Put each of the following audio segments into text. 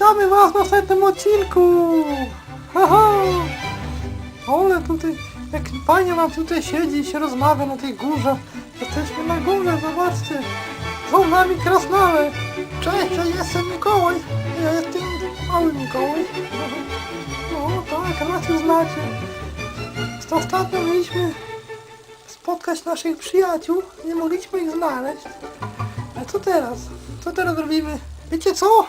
Witamy was w następnym odcinku! Haha! Ale tutaj, jak fajnie nam tutaj siedzi i się rozmawia na tej górze. Jesteśmy na górze, zobaczcie! Są z nami krasnale! Cześć, ja jestem Mikołaj! Ja jestem mały Mikołaj. No tak, już znacie. To ostatnio mieliśmy spotkać naszych przyjaciół, nie mogliśmy ich znaleźć. A co teraz? Co teraz robimy? Wiecie co?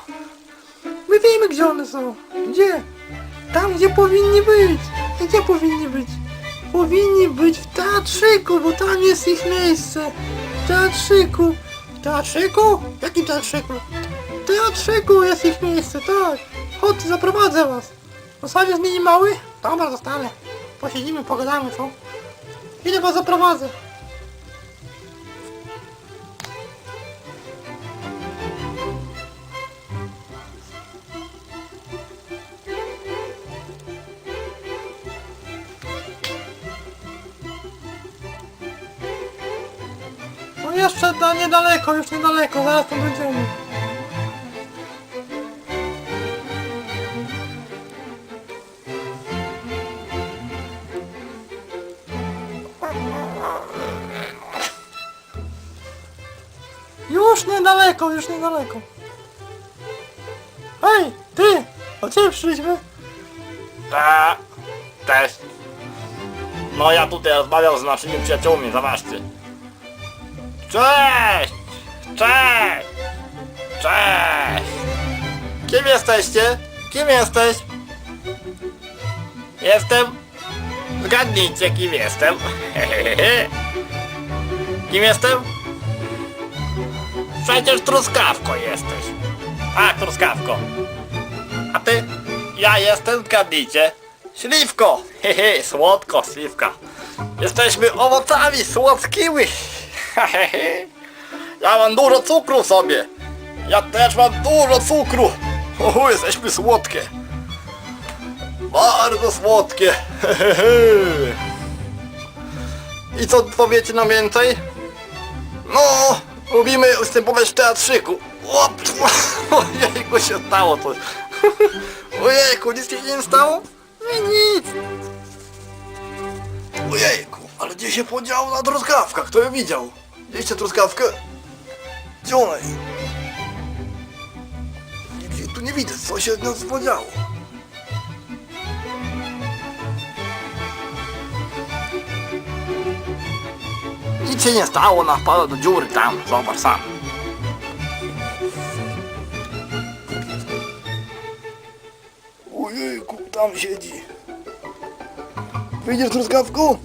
My wiemy gdzie one są. Gdzie? Tam gdzie powinni być. Gdzie powinni być? Powinni być w teatrzyku, bo tam jest ich miejsce. W teatrzyku. W teatrzyku? Jakim teatrzyku? W teatrzyku jest ich miejsce, tak. Chodź, zaprowadzę was. Zostawię zmieni mały? Dobra, zostanę. Posiedzimy, pogadamy, co? Idę was zaprowadzę. No jeszcze da, niedaleko, już niedaleko, zaraz tam będziemy. Już niedaleko, już niedaleko. Hej, ty! O ciebie przyszliśmy? Ta, cześć. No ja tutaj rozmawiam z naszymi przyjaciółmi, zobaczcie. Cześć! Cześć! Cześć! Kim jesteście? Kim jesteś? Jestem... Zgadnijcie kim jestem. Kim jestem? Przecież truskawko jesteś. A, truskawko. A ty? Ja jestem, zgadnijcie. Śliwko! Hehe, słodko, śliwka. Jesteśmy owocami słodkimi. Ja mam dużo cukru w sobie. Ja też mam dużo cukru. Uhu, jesteśmy słodkie. Bardzo słodkie. I co powiecie nam więcej? No, lubimy występować w teatrzyku. O, ojejku się stało coś. Ojejku, nic się nie stało? Nie, nic. Ojejku, ale gdzie się podziała na truskawka? Kto ją widział? Widzieliście truskawkę? Gdzie ona? Nic tu nie widzę, co się z nią podziało. Nic się nie stało, ona do dziury tam, zobacz sam. Ojejku, tam siedzi. Wyjdziesz truskawku?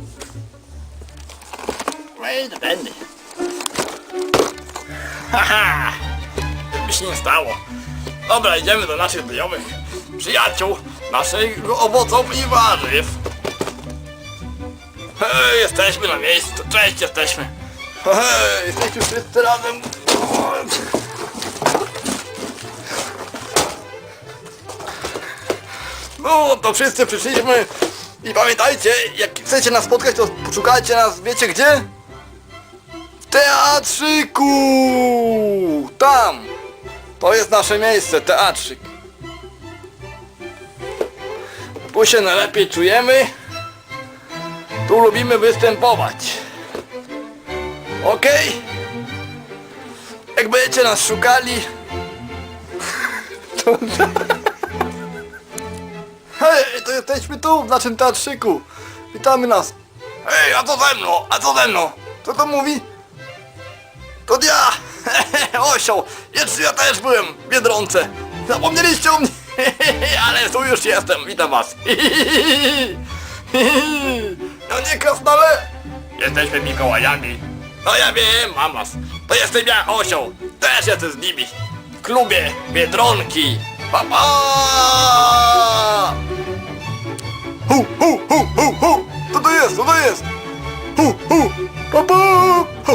Wejdę tędy. Haha! By się nie stało. Dobra, idziemy do naszych znajomych przyjaciół, naszych owoców i warzyw. Hej, jesteśmy na miejscu, cześć, jesteśmy. Hej, jesteśmy wszyscy razem. No, to wszyscy przyszliśmy i pamiętajcie, jak chcecie nas spotkać, to poszukajcie nas, wiecie gdzie? Teatrzyku! Tam! To jest nasze miejsce, teatrzyk. Tu się najlepiej czujemy. Tu lubimy występować. Okej? Jak będziecie nas szukali, to... Hej, to jesteśmy tu, w naszym teatrzyku. Witamy nas. Hej, a co ze mną? A co ze mną? Co to mówi? To ja! Osioł! Jeszcze ja też byłem w Biedronce. Zapomnieliście o mnie? Ale tu już jestem, witam was. No nie krasnale? Jesteśmy Mikołajami. No ja wiem, mam was. To jestem ja, Osioł. Też jestem z nimi. W klubie Biedronki. Pa, pa! Hu, hu,